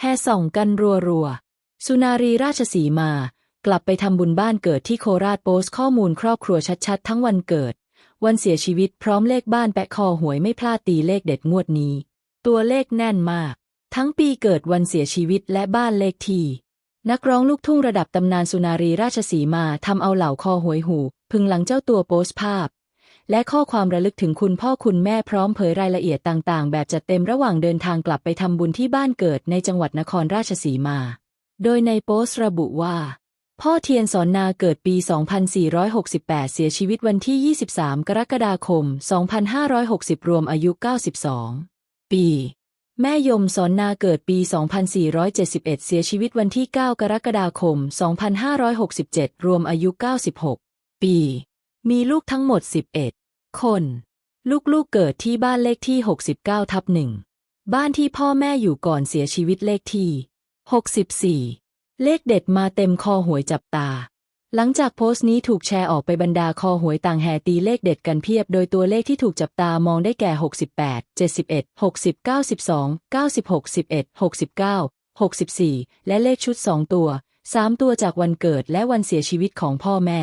แห่ส่องกันรัวๆ สุนารีราชสีมา กลับไปทำบุญบ้านเกิดที่โคราชโพสต์ข้อมูลครอบครัวชัดๆ ทั้งวันเกิด วันเสียชีวิตพร้อมเลขบ้านแปะคอหวยไม่พลาดตีเลขเด็ดงวดนี้ ตัวเลขแน่นมาก ทั้งปีเกิดวันเสียชีวิตและบ้านเลขที่ นักร้องลูกทุ่งระดับตำนานสุนารีราชสีมาทำเอาเหล่าคอหวยหู พึงหลังเจ้าตัวโพสต์ภาพ และข้อความระลึกถึงคุณพ่อคุณแม่พร้อมเผยรายละเอียดต่างๆ แบบจัดเต็มระหว่างเดินทางกลับไปทำบุญที่บ้านเกิดในจังหวัดนครราชสีมา โดยในโพสต์ระบุว่า พ่อเทียนสอนนาเกิดปี 2468 เสียชีวิตวันที่ 23 กรกฎาคม 2560 รวมอายุ 92 ปีแม่ยมสอนนาเกิดปี 2471 เสียชีวิตวันที่ 9 กรกฎาคม 2567 รวมอายุ 96 ปี มีลูกทั้งหมด 11 คน ลูกๆเกิดที่บ้านเลขที่ 69 ทับหนึ่ง บ้านที่พ่อแม่อยู่ก่อนเสียชีวิตเลขที่ 64 เลขเด็ดมาเต็มคอหวยจับตา หลังจากโพสต์นี้ถูกแชร์ออกไปบรรดาคอหวยต่างแห่ตีเลขเด็ดกันเพียบ โดยตัวเลขที่ถูกจับตามองได้แก่ 68 71 60 92 96 11 69 64 และเลขชุด 2 ตัว 3 ตัวจากวันเกิดและวันเสียชีวิตของพ่อแม่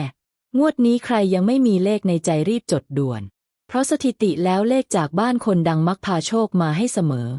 งวดนี้ใครยังไม่มีเลขในใจรีบจดด่วน เพราะสถิติแล้วเลขจากบ้านคนดังมักพาโชคมาให้เสมอ